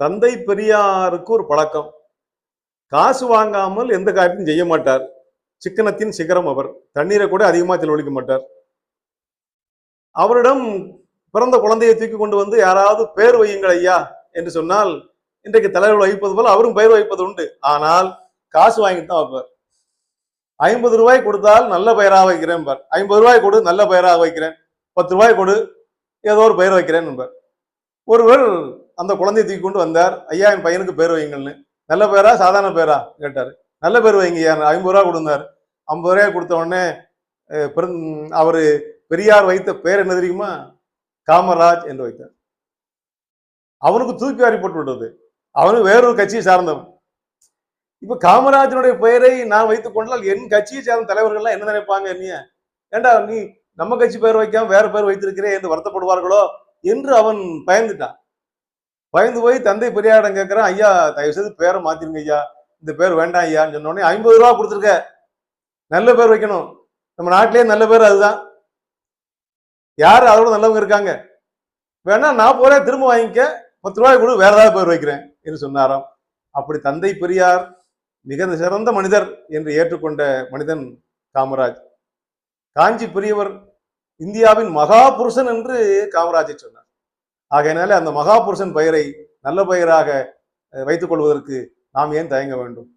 தந்தை பெரியாருக்கு ஒரு பழக்கம். காசு வாங்காமல் எந்த காரியத்தையும் செய்ய மாட்டார். சிக்கனத்தின் சிகரம் அவர். தண்ணீரை கூட அதிகமாக செலவழிக்க மாட்டார். அவரிடம் பிறந்த குழந்தையை தூக்கி கொண்டு வந்து யாராவது பேர் வையுங்கள் ஐயா என்று சொன்னால் இன்றைக்கு தலைவர்கள் வைப்பது போல அவரும் பெயர் வைப்பது உண்டு. ஆனால் காசு வாங்கிட்டு தான் வைப்பார். ஐம்பது ரூபாய் கொடுத்தால் நல்ல பெயராக வைக்கிறேன் பார் ஐம்பது ரூபாய் கொடு நல்ல பெயராக வைக்கிறேன். பத்து ரூபாய் கொடு ஏதோ ஒரு பெயர் வைக்கிறேன் என்பார். ஒருவர் அந்த குழந்தையை தூக்கி கொண்டு வந்தார். ஐயா என் பையனுக்கு பேர் வைங்கள்னு. நல்ல பேரா? சாதாரண பேரா? கேட்டார். நல்ல பேர் வைங்க ஐயா. ஐம்பது ரூபா கொடுத்தார் ஐம்பது ரூபாய் கொடுத்த உடனே அஹ், அவர் பெரியார் வைத்த பேர் என்ன தெரியுமா? காமராஜ் என்று வைத்தார். அவனுக்கு தூக்கி வாரி போட்டு விட்டது. அவனுக்கு வேறொரு கட்சியை சார்ந்தவன். இப்ப காமராஜனுடைய பெயரை நான் வைத்துக் கொண்டால் என் கட்சியை சார்ந்த தலைவர்கள்லாம் என்ன நினைப்பாங்க என்னைய? ஏண்டா நீ நம்ம கட்சி பேர் வைக்காம வேற பேர் வைத்திருக்கிறேன் என்று வருத்தப்படுவார்களோ என்று அவன் பயந்துட்டான். பயந்து போய் தந்தை பெரியாரிடம் கேட்குறேன் ஐயா தயவு செய்து பேரை மாத்திருங்க ஐயா. இந்த பேர் வேண்டாம் ஐயான்னு சொன்ன ஐம்பது ரூபா கொடுத்துருக்க. நல்ல பேர் வைக்கணும். நம்ம நாட்டிலேயே நல்ல பேர் அதுதான். யார் அதோட நல்லவங்க இருக்காங்க? வேணா நான் போறேன் திரும்ப வாங்கிக்க. பத்து ரூபாய் கொடு வேற ஏதாவது பேர் வைக்கிறேன் என்று சொன்னாராம். அப்படி தந்தை பெரியார் மிக சிறந்த மனிதர் என்று ஏற்றுக்கொண்ட மனிதன் காமராஜ். காஞ்சி பெரியவர் இந்தியாவின் மகா புருஷன் என்று காமராஜை சொன்னார். ஆகையினால அந்த மகாபுருஷன் பெயரை நல்ல பெயராக வைத்துக் கொள்வதற்கு நாம் ஏன் தயங்க வேண்டும்?